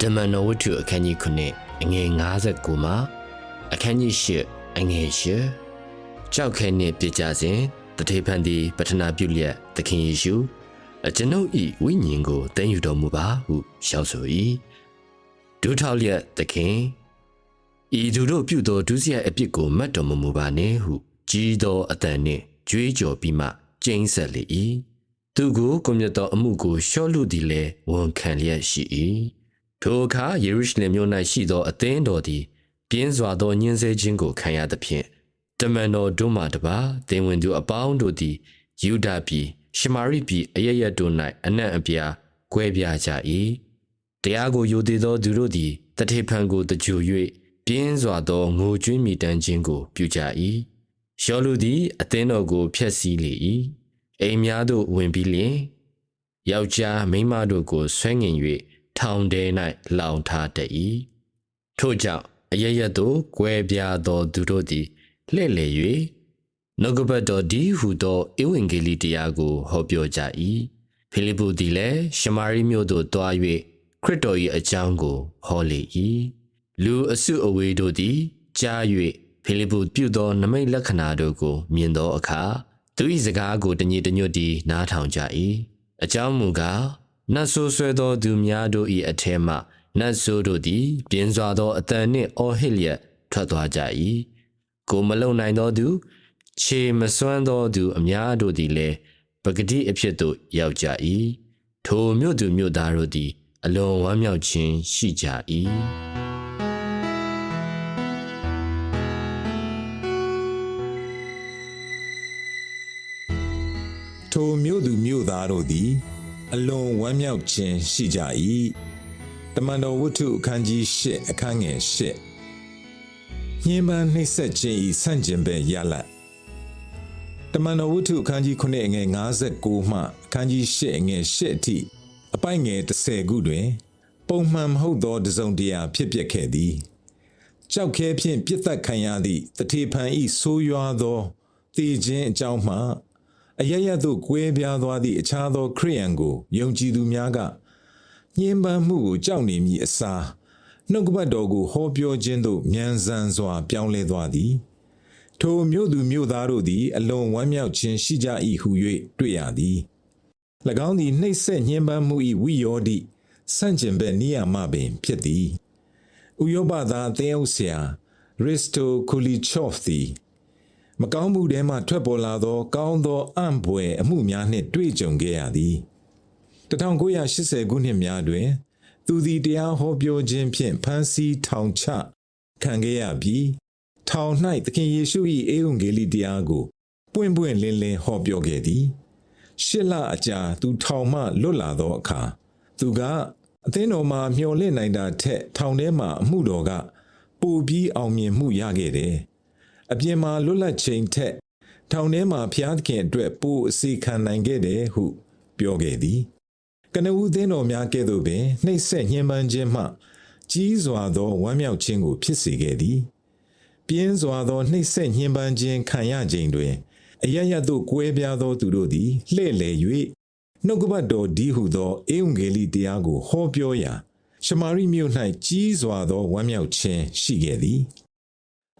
ဓမ္မနဝတ္ထုအခန်းကြီး9အငယ်59မှာအခန်းကြီး10အငယ်10ကြောက်ခဲနှင့်ပြကြစဉ်တထေဖန်သည်ပထနာပြုလျက်သခင်ယေရှုအကျွန်ုပ်ဤဝိညာဉ်ကိုတည်ယူတော်မူပါဟုလျှောက်ဆို၏ဒုထောက်လျက်သခင်ဤသူတို့ပြုသောဒုစရိုက်အပြစ်ကိုမတ်တော်မမူပါနှင့်ဟုကြီးသောအတန်နှင့်ကြွေးကြော်ပြီးမှကျိန်းဆက်လေ၏သူကိုကွန်မြတ်သောအမှုကိုရှော့လူသည်လည်းဝန်ခံလျက်ရှိ၏ ထိုအခါယေရုရှလင်မြို့၌ရှိသောအသင်းတော်သည်ပြင်းစွာသောညှင်းဆဲခြင်းကိုခံရသဖြင့်တမန်တော်တို့မှတပါသင်ဝင်သူအပေါင်းတို့သည်ယူဒာပြည်ရှမာရိပြည်အရရက်တို့၌အနံ့အပြားကွဲပြားကြ၏တရားကိုယိုသေးသောသူတို့သည်တထေဖန်ကိုတကြူ၍ပြင်းစွာသောငိုကြွေးမိတမ်းခြင်းကိုပြုကြ၏ရှောလူသည်အသင်းတော်ကိုဖျက်ဆီးလေ၏အိမ်များသို့ဝင်ပြီးလျှင်ယောက်ျားမိန်းမတို့ကိုဆွဲငင်၍ ထောင်ထဲ၌လောင်ထားတတ်၏ထို့ကြောင့်အရရက်သို့ကွဲပြားသောသူတို့သည်လှည့်လည်၍နှုတ်ကပတ်တော်ဒီဟုသောဧဝံဂေလိတရားကိုဟောပြောကြ၏ဖိလိပ္ပုသည်လည်းရှမာရိမြို့သို့တွား၍ခရစ်တော်၏အကြောင်းကိုဟောလေ၏လူအစုအဝေးတို့သည်ကြား၍ဖိလိပ္ပုပြုသောနမိတ်လက္ခဏာတို့ကို မြင်သောအခါသူ၏စကားကိုတညီတညွတ်တည်းနားထောင်ကြ၏အကြောင်းမူကား နတ်ဆိုးဆွဲသောသူများတို့၏အထဲမှနတ်ဆိုးတို့သည် ပြင်းစွာသောအတန်နှင့်အော်ဟစ်လျက်ထွက်သွားကြ၏ကိုမလုံနိုင်သောသူ ခြေမစွမ်းသောသူအများတို့သည်လည်းပဂတိအဖြစ်သို့ရောက်ကြ၏ထိုမြို့သူမြို့သားတို့သည် အလွန်ဝမ်းမြောက်ခြင်းရှိကြ၏။ထိုမြို့သူမြို့သားတို့သည် အလွန်ဝမ်းမြောက်ခြင်းရှိကြ၏တမန်တော်ဝတ္ထုအခန်းကြီး၈အခန်းငယ်၈ညင်ပန်းနှိမ့်ဆက်ခြင်းဤဆန့်ကျင်ဘက်ရလတ်တမန်တော်ဝတ္ထုအခန်းကြီး9အငယ်59မှအခန်းကြီး10အငယ်10အထိအပိုင်ငယ်30ခုတွင် ပုံမှန်မဟုတ်သောတစုံတရာဖြစ်ပျက်ခဲ့သည်ကြောက်ခဲဖြင့်ပြစ်သက်ခံရသည့်တထေဖန်ဤဆိုးရွားသောတည်ခြင်းအကြောင်းမှ အရရသို့ကွဲပြားသွားသည့်အခြားသောခရိယန်ကိုယုံကြည်သူများကညှဉ်းပန်းမှုကိုကြောက်နေမည်အစားနှုတ်ကပတ်တော်ကိုဟောပြောခြင်းသို့မြန်ဆန်စွာ ပြောင်းလဲသွားသည်ထိုမြို့သူမြို့သားတို့သည် အလွန်ဝမ်းမြောက်ခြင်းရှိကြ၏ဟု၍တွေ့ရသည်၎င်းသည်နှိပ်စက်ညှဉ်းပန်းမှု၏ဝိယောတိဆန့်ကျင်ဘက်နိယာမပင်ဖြစ်သည်ဥယောဘသားသင်းအုပ်ဆရာရစ်တိုကူလီချော့ဖ်သည် မကောင်းမှုထဲမှထွက်ပေါ်လာသော ကောင်းသောအံ့ဘွယ်အမှုများနှင့်တွေ့ကြုံခဲ့ရသည်1980ခုနှစ်များတွင် သူသည်တရားဟောပြောခြင်းဖြင့်ဖမ်းဆီးထောင်ချခံခဲ့ရပြီးထောင်၌သခင်ယေရှု၏အေဝံဂေလိတရားကိုပွင့်ပွင့်လင်းလင်းဟောပြောခဲ့သည်ရှစ်လအကြာသူထောင်မှလွတ်လာသောအခါသူကအသင်းတော်မှာမျှော်လင့်နိုင်တာထက်ထောင်ထဲမှအမှုတော်ကပိုပြီးအောင်မြင်မှုရခဲ့တယ်။ အပြင်မှာလွတ်လပ်ချိန်ထက်ထောင်ထဲမှာဖျားသခင်အတွက်ပိုအစီခံနိုင်ခဲ့တယ်ဟု ပြောခဲ့သည်ကနဦးသင်းတော်များကဲ့သို့ပင်နှိပ်စက်ညှဉ်းပန်းခြင်းမှကြီးစွာသောဝမ်းမြောက်ခြင်းကို ဖြစ်စေခဲ့သည် ပြင်းစွာသောနှိပ်စက်ညှဉ်းပန်းခြင်းခံရခြင်းတွင်အရရသို့ကွဲပြားသောသူတို့သည်လှဲ့လေ၍နှုတ်ကပတ်တော်ဒီဟုသောအေဝံဂေလိတရားကိုဟောပြောရာရှမာရိမြို့၌ကြီးစွာသောဝမ်းမြောက်ခြင်းရှိခဲ့သည်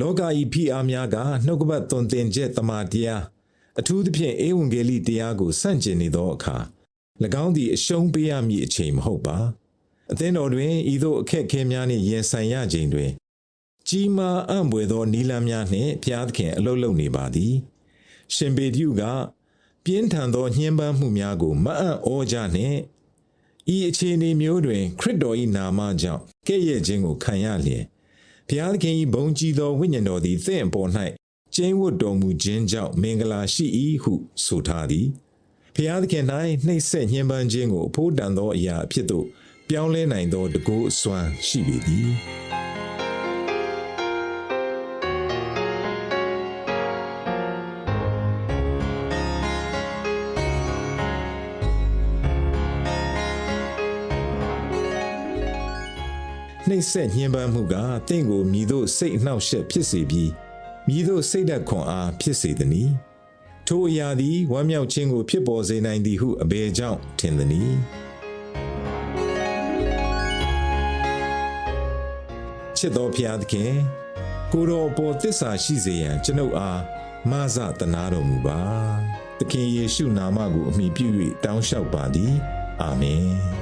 လောကဤဖိအားများကနှုတ်ကပတ်သွန်သင်ချက်တမာတရားအထူးသဖြင့်ဧဝံဂေလိတရားကိုဆန့်ကျင်နေသောအခါ၎င်းသည်အရှုံးပေးရမည့်အချိန်မဟုတ်ပါအသင်းတော်တွင်ဤသို့အခက်အခဲများနှင့်ရင်ဆိုင်ရခြင်းတွင် ကြီးမားအံ့ဘွယ်သောနီလန်းများနှင့်ဘုရားသခင်အလုလုနေပါသည် ရှင်ပေတျုကပြင်းထန်သောညှဉ်းပန်းမှုများကိုမအံ့ဩကြနှင့်ဤအခြေအနေမျိုးတွင်ခရစ်တော်၏နာမကြောင့်ကဲ့ရဲ့ခြင်းကိုခံရလျင် ဘုရားသခင်၏ဘုန်းကြီးသောဝိညာဉ်တော်သည်သင့်အပေါ်၌ကျင်းဝတ်တော်မူခြင်းကြောင့်မင်္ဂလာရှိ၏ဟုဆိုထားသည်ဖျားသခင်၌နှိပ်စက်ညှဉ်းပန်းခြင်းကိုအဖို့တန်သောအရာအဖြစ်သို့ပြောင်းလဲနိုင်သောတကူအစွမ်းရှိပေသည် နှိပ်စက်ညှဉ်းပန်းမှုကတင့်ကိုမြည်သို့စိတ်အနှောက်အယှက်ဖြစ်စေပြီးမြည်သို့စိတ်ဓာတ်ခွန်အားဖြစ်စေသည်။ထိုအရာသည်ဝမ်းမြောက်ခြင်းကိုဖြစ်ပေါ်စေနိုင်သည်ဟုအဘယ်ကြောင့်ထင်သနည်းချစ်တော်ဖျားသခင်ကိုတော်အပေါ်တစ္ဆာရှိစေရန်ကျွန်ုပ်အားမဆတနာတော်မူပါသခင်ယေရှုနာမကိုအမိပြု၍တောင်းလျှောက်ပါသည်အာမင်